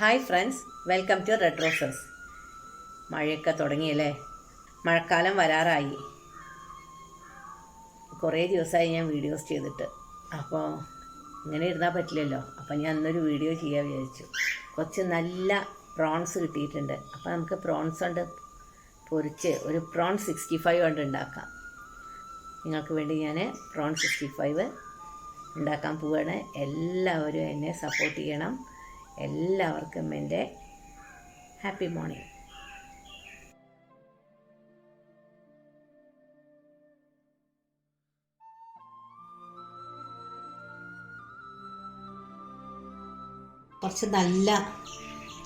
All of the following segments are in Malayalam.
Hi friends welcome to red roses മഴയൊക്കെ തുടങ്ങിയല്ലേ? മഴക്കാലം വരാറായി. കുറേ ദിവസമായി ഞാൻ വീഡിയോസ് ചെയ്തിട്ട്. അപ്പോൾ ഇങ്ങനെ ഇരുന്നാൽ പറ്റില്ലല്ലോ. അപ്പോൾ ഞാൻ ഇന്നൊരു വീഡിയോ ചെയ്യാൻ വിചാരിച്ചു. കുറച്ച് നല്ല പ്രോൺസ് കിട്ടിയിട്ടുണ്ട്. അപ്പോൾ നമുക്ക് പ്രോൺസ് കൊണ്ട് പൊരിച്ച് ഒരു പ്രോൺ സിക്സ്റ്റി ഫൈവ് കൊണ്ട് ഉണ്ടാക്കാം. നിങ്ങൾക്ക് വേണ്ടി ഞാൻ പ്രോൺ സിക്സ്റ്റി ഫൈവ് ഉണ്ടാക്കാൻ പോവുകയാണ് എല്ലാവരും എന്നെ സപ്പോർട്ട് ചെയ്യണം. എല്ലാവർക്കും എന്റെ ഹാപ്പി മോർണിംഗ്. കുറച്ച് നല്ല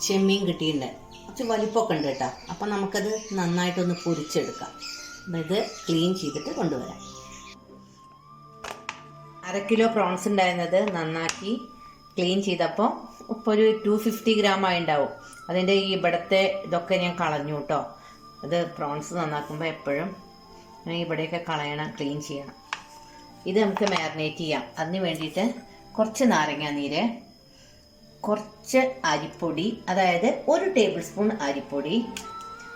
ചെമ്മീൻ കിട്ടിയിട്ടുണ്ട്. കുറച്ച് വലിപ്പമൊക്കെ ഉണ്ട് കേട്ടോ. അപ്പം നമുക്കത് നന്നായിട്ടൊന്ന് പൊരിച്ചെടുക്കാം. അപ്പം ഇത് ക്ലീൻ ചെയ്തിട്ട് കൊണ്ടുവരാം. അര കിലോ പ്രോൺസ് ഉണ്ടായിരുന്നത് നന്നാക്കി ക്ലീൻ ചെയ്തപ്പോൾ ഇപ്പോൾ ഒരു ടു ഫിഫ്റ്റി ഗ്രാം ആയി ഉണ്ടാവും അതിന്റെ ഈ ഇവിടുത്തെ ഇതൊക്കെ ഞാൻ കളഞ്ഞു കേട്ടോ അത് പ്രോൺസ് നന്നാക്കുമ്പോൾ എപ്പോഴും ഇവിടെയൊക്കെ കളയണം ക്ലീൻ ചെയ്യണം. ഇത് നമുക്ക് മാരിനേറ്റ് ചെയ്യാം. അതിന് വേണ്ടിയിട്ട് കുറച്ച് നാരങ്ങ നീര് കുറച്ച് അരിപ്പൊടി അതായത് ഒരു ടേബിൾ സ്പൂൺ അരിപ്പൊടി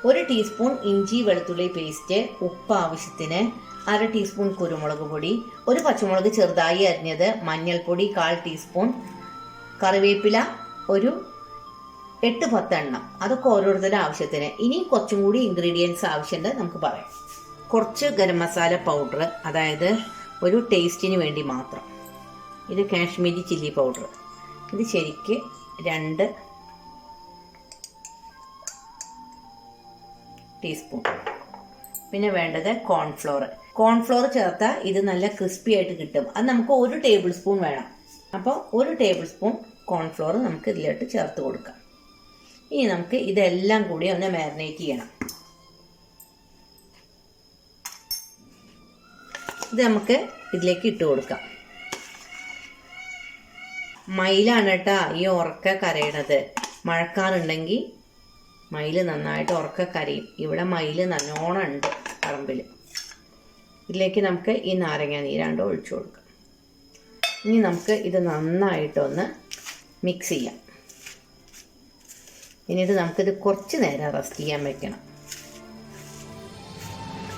ഒരു ടീസ്പൂൺ ഇഞ്ചി വെളുത്തുള്ളി പേസ്റ്റ് ഉപ്പ് ആവശ്യത്തിന് അര ടീസ്പൂൺ കുരുമുളക് പൊടി ഒരു പച്ചമുളക് ചെറുതായി അരിഞ്ഞത് മഞ്ഞൾപ്പൊടി കാൽ ടീസ്പൂൺ കറിവേപ്പില ഒരു എട്ട് പത്തെണ്ണം. അതൊക്കെ ഓരോരുത്തരുടെ ആവശ്യത്തിന്. ഇനിയും കുറച്ചും കൂടി ഇൻഗ്രീഡിയൻസ് ആവശ്യമുണ്ട് നമുക്ക് പറയാം. കുറച്ച് ഗരം മസാല പൗഡർ അതായത് ഒരു ടേസ്റ്റിന് വേണ്ടി മാത്രം. ഇത് കാശ്മീരി ചില്ലി പൗഡർ ഇത് ശരിക്ക് രണ്ട് ടീസ്പൂൺ പിന്നെ വേണ്ടത് കോൺഫ്ലോർ കോൺഫ്ലോർ ചേർത്താൽ ഇത് നല്ല ക്രിസ്പി ആയിട്ട് കിട്ടും. അത് നമുക്ക് ഒരു ടേബിൾ സ്പൂൺ വേണം. അപ്പോൾ ഒരു ടേബിൾ സ്പൂൺ കോൺഫ്ലോർ നമുക്ക് ഇതിലോട്ട് ചേർത്ത് കൊടുക്കാം. ഇനി നമുക്ക് ഇതെല്ലാം കൂടി ഒന്ന് മാരിനേറ്റ് ചെയ്യണം. ഇത് നമുക്ക് ഇതിലേക്ക് ഇട്ട് കൊടുക്കാം. മയിലാണ് കേട്ടാ ഈ ഉറക്ക കരയണത്. മഴക്കാറുണ്ടെങ്കിൽ മയിൽ നന്നായിട്ട് ഉറക്ക കരയും. ഇവിടെ മയിൽ നല്ലോണം ഉണ്ട് പറമ്പിൽ ഇതിലേക്ക് നമുക്ക് ഈ നാരങ്ങ നീരാണ്ട് ഒഴിച്ചു കൊടുക്കാം. ഇനി നമുക്ക് ഇത് നന്നായിട്ടൊന്ന് മിക്സ് ചെയ്യാം. ഇനി ഇത് നമുക്കിത് കുറച്ച് നേരം റെസ്റ്റ് ചെയ്യാൻ വെക്കണം.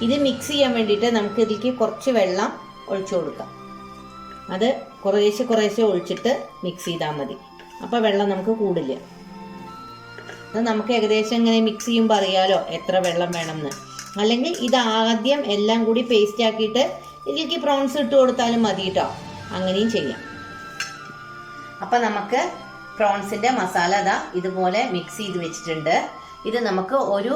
ഇത് മിക്സ് ചെയ്യാൻ വേണ്ടിയിട്ട് നമുക്ക് ഇതിലേക്ക് കുറച്ച് വെള്ളം ഒഴിച്ചു കൊടുക്കാം. അത് കുറേശ്ശെ കുറേശ്ശെ ഒഴിച്ചിട്ട് മിക്സ് ചെയ്താൽ മതി. അപ്പോൾ വെള്ളം നമുക്ക് കൂടില്ല. അത് നമുക്ക് ഏകദേശം ഇങ്ങനെ മിക്സ് ചെയ്യുമ്പോൾ അറിയാലോ എത്ര വെള്ളം വേണമെന്ന് അല്ലെങ്കിൽ ഇത് ആദ്യം എല്ലാം കൂടി പേസ്റ്റ് ആക്കിയിട്ട് ഇതിലേക്ക് പ്രോൺസ് ഇട്ട് കൊടുത്താലും മതി കേട്ടോ അങ്ങനെയും ചെയ്യാം. അപ്പം നമുക്ക് പ്രോൺസിന്റെ മസാല അതാ ഇതുപോലെ മിക്സ് ചെയ്ത് വെച്ചിട്ടുണ്ട്. ഇത് നമുക്ക് ഒരു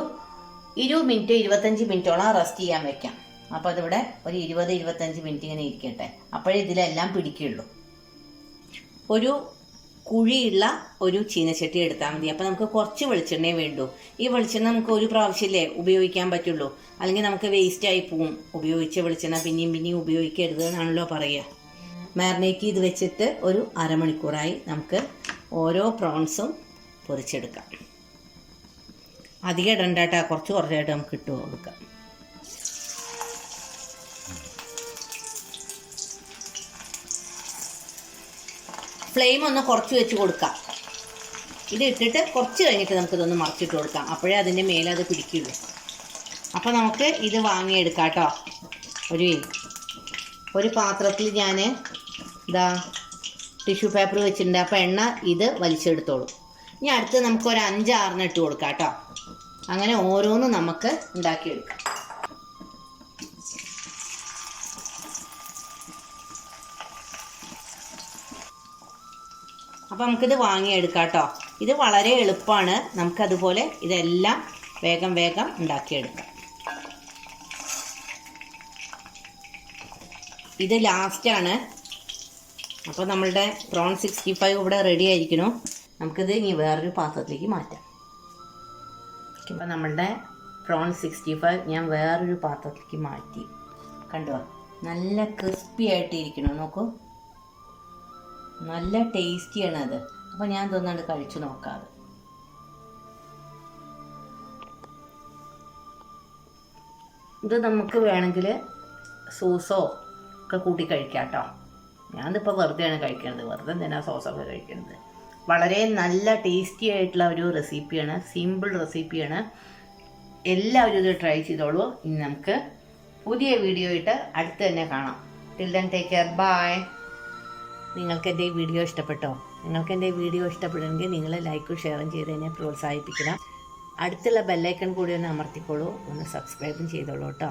ഇരുപത് മിനിറ്റ് ഇരുപത്തഞ്ച് മിനിറ്റോളം റെസ്റ്റ് ചെയ്യാൻ വെക്കാം. അപ്പോൾ അതിവിടെ ഒരു ഇരുപത് ഇരുപത്തഞ്ച് മിനിറ്റ് ഇങ്ങനെ ഇരിക്കട്ടെ. അപ്പോഴേ ഇതിലെല്ലാം പിടിക്കുള്ളൂ ഒരു കുഴിയുള്ള ഒരു ചീനച്ചട്ടി എടുത്താൽ മതി. അപ്പോൾ നമുക്ക് കുറച്ച് വെളിച്ചെണ്ണേ വേണ്ടൂ. ഈ വെളിച്ചെണ്ണ നമുക്ക് ഒരു പ്രാവശ്യമല്ലേ ഉപയോഗിക്കാൻ പറ്റുള്ളൂ. അല്ലെങ്കിൽ നമുക്ക് വേസ്റ്റ് ആയി പോവും. ഉപയോഗിച്ച വെളിച്ചെണ്ണ പിന്നെയും പിന്നെയും ഉപയോഗിക്കരുത് എന്നാണല്ലോ പറയുക. മാരിനേറ്റ് ചെയ്ത് വെച്ചിട്ട് ഒരു അരമണിക്കൂറായി നമുക്ക് ഓരോ പ്രോൺസും പൊരിച്ചെടുക്കാം അധികം ഇടണ്ടായിട്ട് കുറച്ച് കുറച്ചായിട്ട് നമുക്ക് ഇട്ട് കൊടുക്കാം. ഫ്ലെയിം ഒന്ന് കുറച്ച് വെച്ച് കൊടുക്കാം. ഇത് ഇട്ടിട്ട് കുറച്ച് കഴിഞ്ഞിട്ട് നമുക്കിതൊന്ന് മറിച്ചിട്ട് കൊടുക്കാം. അപ്പോഴേ അതിന്റെ മേലെ അത് പിടിക്കുള്ളൂ. അപ്പോൾ നമുക്ക് ഇത് വാങ്ങിയെടുക്കാം കേട്ടോ. ഒരു ഒരു പാത്രത്തിൽ ഞാൻ ഇതാ ടിഷ്യൂ പേപ്പർ വെച്ചിട്ടുണ്ട്. അപ്പോൾ എണ്ണ ഇത് വലിച്ചെടുത്തോളൂ. ഇനി അടുത്ത് നമുക്ക് ഒരു അഞ്ചാറിന് ഇട്ട് കൊടുക്കാം കേട്ടോ. അങ്ങനെ ഓരോന്നും നമുക്ക് ഉണ്ടാക്കിയെടുക്കാം. അപ്പോൾ നമുക്കിത് വാങ്ങിയെടുക്കാം കേട്ടോ. ഇത് വളരെ എളുപ്പമാണ്. നമുക്കതുപോലെ ഇതെല്ലാം വേഗം വേഗം ഉണ്ടാക്കിയെടുക്കാം. ഇത് ലാസ്റ്റാണ് അപ്പോൾ നമ്മളുടെ പ്രോൺ സിക്സ്റ്റി ഫൈവ് ഇവിടെ റെഡി ആയിരിക്കണു നമുക്കിത് ഇനി വേറൊരു പാത്രത്തിലേക്ക് മാറ്റാം. ഇപ്പം നമ്മളുടെ പ്രോൺ സിക്സ്റ്റി ഫൈവ് ഞാൻ വേറൊരു പാത്രത്തിലേക്ക് മാറ്റി. കണ്ടോ? നല്ല ക്രിസ്പി ആയിട്ട് ഇരിക്കണു നോക്കൂ. നല്ല ടേസ്റ്റിയാണ് അത്. അപ്പോൾ ഞാൻ തോന്നാണ്ട് കഴിച്ചു നോക്കാതെ ഇത് നമുക്ക് വേണമെങ്കിൽ സോസോ ഒക്കെ കൂട്ടി കഴിക്കാം കേട്ടോ. ഞാനിപ്പോൾ വെറുതെയാണ് കഴിക്കുന്നത് വെറുതെ തന്നെ സോസൊക്കെ കഴിക്കുന്നത് വളരെ നല്ല ടേസ്റ്റി ആയിട്ടുള്ള ഒരു റെസിപ്പിയാണ് സിമ്പിൾ റെസിപ്പിയാണ് എല്ലാവരും ഇത് ട്രൈ ചെയ്തോളൂ. ഇനി നമുക്ക് പുതിയ വീഡിയോ ആയിട്ട് അടുത്ത് തന്നെ കാണാം. Till then take care bye നിങ്ങൾക്ക് എന്റെ ഈ വീഡിയോ ഇഷ്ടപ്പെട്ടോ? നിങ്ങൾക്ക് എന്റെ ഈ വീഡിയോ ഇഷ്ടപ്പെടുമെങ്കിൽ നിങ്ങൾ ലൈക്കും ഷെയറും ചെയ്ത് എന്നെ പ്രോത്സാഹിപ്പിക്കണം. അടുത്തുള്ള ബെല്ലൈക്കൺ കൂടി ഒന്ന് അമർത്തിക്കോളൂ. ഒന്ന് സബ്സ്ക്രൈബും ചെയ്തോളൂ കേട്ടോ.